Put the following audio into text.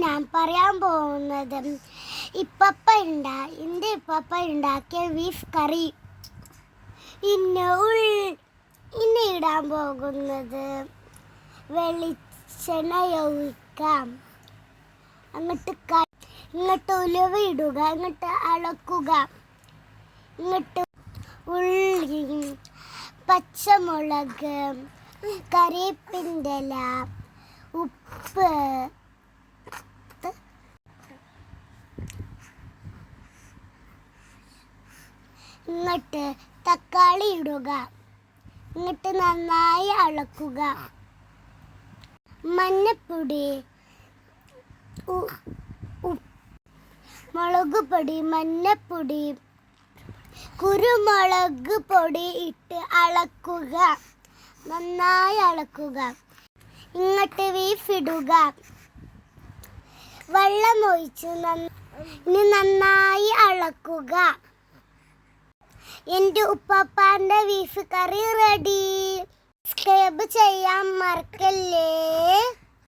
ഞാൻ പറയാൻ പോകുന്നത്. ഇപ്പപ്പ ഉണ്ടാ എന്റെ ഇപ്പപ്പ ഉണ്ടാക്കിയ ബീഫ് കറി ഇന്ന് ഉൾ ഇന്ന് ഇടാൻ പോകുന്നത്. വെളിച്ചെണ്ണ ഒഴിക്കാം. അങ്ങോട്ട് ക ഇങ്ങോട്ട് ഉലുവ ഇടുക ഇങ്ങോട്ട് അളക്കുക. ഇങ്ങോട്ട് ഉള്ളി പച്ചമുളക് കറിവേപ്പിന്റെ ഉപ്പ് ഇങ്ങോട്ട് തക്കാളി ഇടുക. എന്നിട്ട് നന്നായി അളക്കുക. മഞ്ഞപ്പൊടി മുളക് പൊടി മഞ്ഞപ്പൊടി കുരുമുളക് പൊടി ഇട്ട് അളക്കുക. നന്നായി അളക്കുക. ഇങ്ങോട്ട് ബീഫ് ഇടുക വെള്ളം ഒഴിച്ച് ഇനി നന്നായി അളക്കുക. എന്റെ ഉപ്പാപ്പാന്റെ ബീഫ് കറി റെഡി സബ്സ്ക്രൈബ് ചെയ്യാൻ മറക്കല്ലേ?